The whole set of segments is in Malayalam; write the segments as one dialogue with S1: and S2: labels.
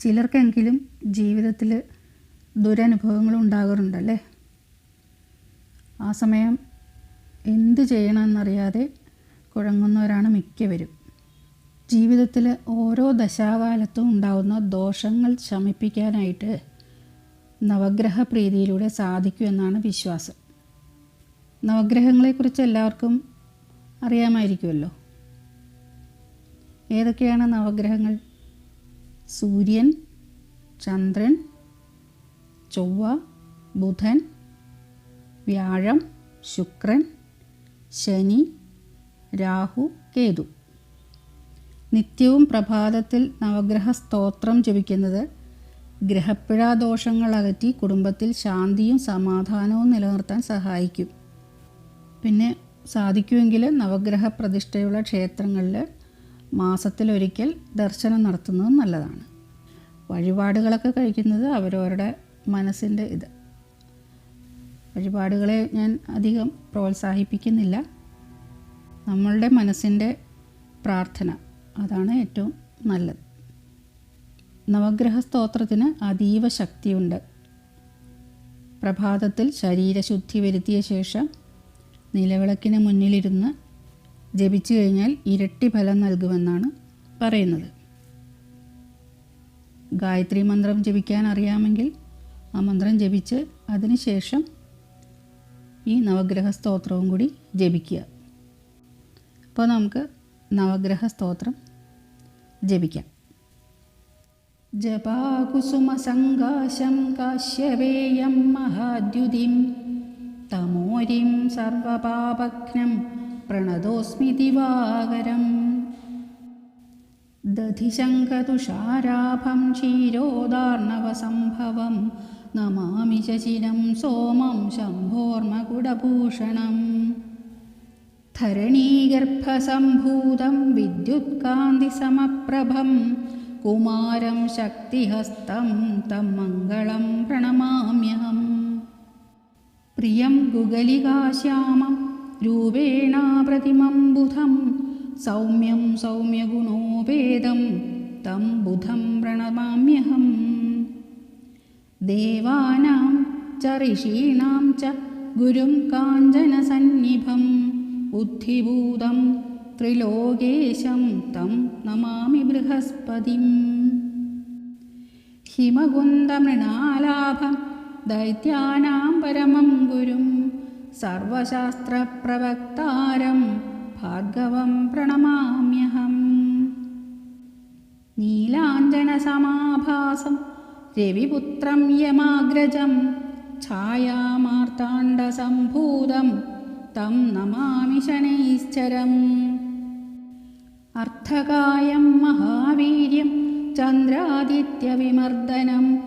S1: ചിലർക്കെങ്കിലും ജീവിതത്തിൽ ദുരനുഭവങ്ങൾ ഉണ്ടാകാറുണ്ടല്ലേ ആ സമയം എന്ത് ചെയ്യണമെന്നറിയാതെ കുഴങ്ങുന്നവരാണ് മിക്കവരും. ജീവിതത്തിൽ ഓരോ ദശാകാലത്തും ഉണ്ടാകുന്ന ദോഷങ്ങൾ ശമിപ്പിക്കാനായിട്ട് നവഗ്രഹ പ്രീതിയിലൂടെ സാധിക്കുമെന്നാണ് വിശ്വാസം. നവഗ്രഹങ്ങളെക്കുറിച്ച് എല്ലാവർക്കും അറിയാമായിരിക്കുമല്ലോ. ഏതൊക്കെയാണ് നവഗ്രഹങ്ങൾ? സൂര്യൻ ചന്ദ്രൻ ചൊവ്വ ബുധൻ വ്യാഴം ശുക്രൻ ശനി രാഹു കേതു. നിത്യവും പ്രഭാതത്തിൽ നവഗ്രഹ സ്തോത്രം ജപിക്കുന്നത് ഗ്രഹപ്പിഴാദോഷങ്ങൾ അകറ്റി കുടുംബത്തിൽ ശാന്തിയും സമാധാനവും നിലനിർത്താൻ സഹായിക്കും. പിന്നെ സാധിക്കുമെങ്കിൽ നവഗ്രഹ പ്രതിഷ്ഠയുള്ള ക്ഷേത്രങ്ങളിൽ മാസത്തിലൊരിക്കൽ ദർശനം നടത്തുന്നതും നല്ലതാണ്. വഴിപാടുകളൊക്കെ കഴിക്കുന്നത് അവരവരുടെ മനസ്സിന്റെ ഇത്. വഴിപാടുകളെ ഞാൻ അധികം പ്രോത്സാഹിപ്പിക്കുന്നില്ല. നമ്മളുടെ മനസ്സിന്റെ പ്രാർത്ഥന അതാണ് ഏറ്റവും നല്ലത്. നവഗ്രഹ സ്തോത്രത്തിന് അതീവ ശക്തിയുണ്ട്. പ്രഭാതത്തിൽ ശരീരശുദ്ധി വരുത്തിയ ശേഷം നിലവിളക്കിന് മുന്നിലിരുന്ന് ജപിച്ചു കഴിഞ്ഞാൽ ഇരട്ടി ഫലം നൽകുമെന്നാണ് പറയുന്നത്. ഗായത്രി മന്ത്രം ജപിക്കാൻ അറിയാമെങ്കിൽ ആ മന്ത്രം ജപിച്ച് അതിനുശേഷം ഈ നവഗ്രഹ സ്തോത്രവും കൂടി ജപിക്കുക. അപ്പോൾ നമുക്ക് നവഗ്രഹ സ്തോത്രം ജപിക്കാം. ജപാകുസുമസങ്കാശം കാശ്യവേയം മഹാദ്യുതിം തമോരിം സർവപാപഘ്നം പ്രണതോസ്മി ദിവാകരം ക്ഷീരോദാർണവസംഭവം നമാമി ശശിരം സോമം ശംഭോർമകുടഭൂഷണം. ധരണീഗർഭസംഭൂതം വിദ്യുത്കാന്തിസമപ്രഭം കുമാരം ശക്തിഹസ്തം തം മംഗളം പ്രണമാമ്യഹം. പ്രിയം ഗുഗലികാശ്യാമം രൂപേണ പ്രതിമം ബുധം സൗമ്യം സൗമ്യഗുണോപേതം തം ബുധം പ്രണമാമ്യഹം. ദേവാനാം ച ഋഷീണാം ച ഗുരും കാഞ്ചനസന്നിഭം. ബുദ്ധിഭൂതം ത്രിലോകേശം തം നമാമി ബൃഹസ്പതിം. ഹിമകുന്ദമൃണാലാഭം ദൈത്യാനാം പരമം ഗുരും. സർവശാസ്ത്രപ്രവക്താരം ഭാർഗവം പ്രണമാമ്യഹം. നീലാഞ്ജനസമാഭാസം രവിപുത്രം യമാഗ്രജം ഛായാമാർത്താണ്ഡസംഭൂതം തം നമാമി ശനൈശ്ചരം. അർത്ഥകായം മഹാവീര്യം ചന്ദ്രാദിത്യവിമർദ്ദനം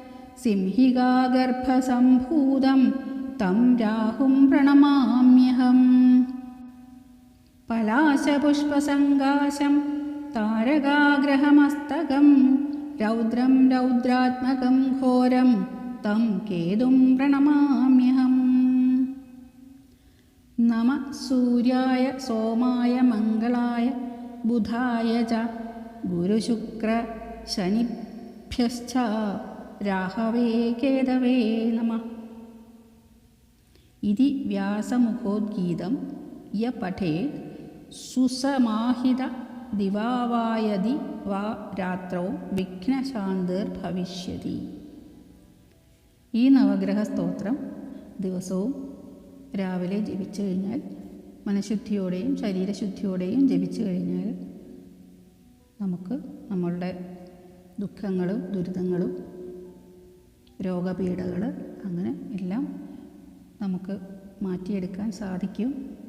S1: സിംഹികാഗർഭസംഭൂതം തം രാഹും പ്രണമാമ്യഹം. താരകാഗ്രഹമസ്തകം രൗദ്രം രൗദ്രാത്മകം ഘോരം തം കേതും പ്രണമാമ്യഹം. നമ സൂര്യായ സോമായ മംഗളായ ബുധായ ച ഗുരുശുക്ര ശനിഭ്യശ്ച രാഹവേ കേതവേ നമ. ഇതി വ്യാസമുഖോദ്ഗീതം യ പഠേത് സുസമാഹിത ദിവാവായതി വാ രാത്രോ വിഘ്നശാന്തിർഭവിഷ്യതി ഈ നവഗ്രഹ സ്തോത്രം ദിവസവും രാവിലെ ജപിച്ചു കഴിഞ്ഞാൽ മനഃശുദ്ധിയോടെയും ശരീരശുദ്ധിയോടെയും ജപിച്ചു കഴിഞ്ഞാൽ നമുക്ക് നമ്മളുടെ ദുഃഖങ്ങളും ദുരിതങ്ങളും രോഗപീഠകൾ അങ്ങനെ എല്ലാം നമുക്ക് മാറ്റിയെടുക്കാൻ സാധിക്കും.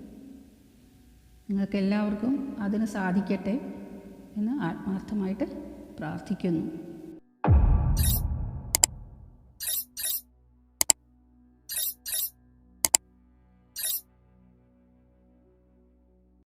S1: നിങ്ങൾക്കെല്ലാവർക്കും അതിന് സാധിക്കട്ടെ എന്ന് ആത്മാർത്ഥമായിട്ട് പ്രാർത്ഥിക്കുന്നു.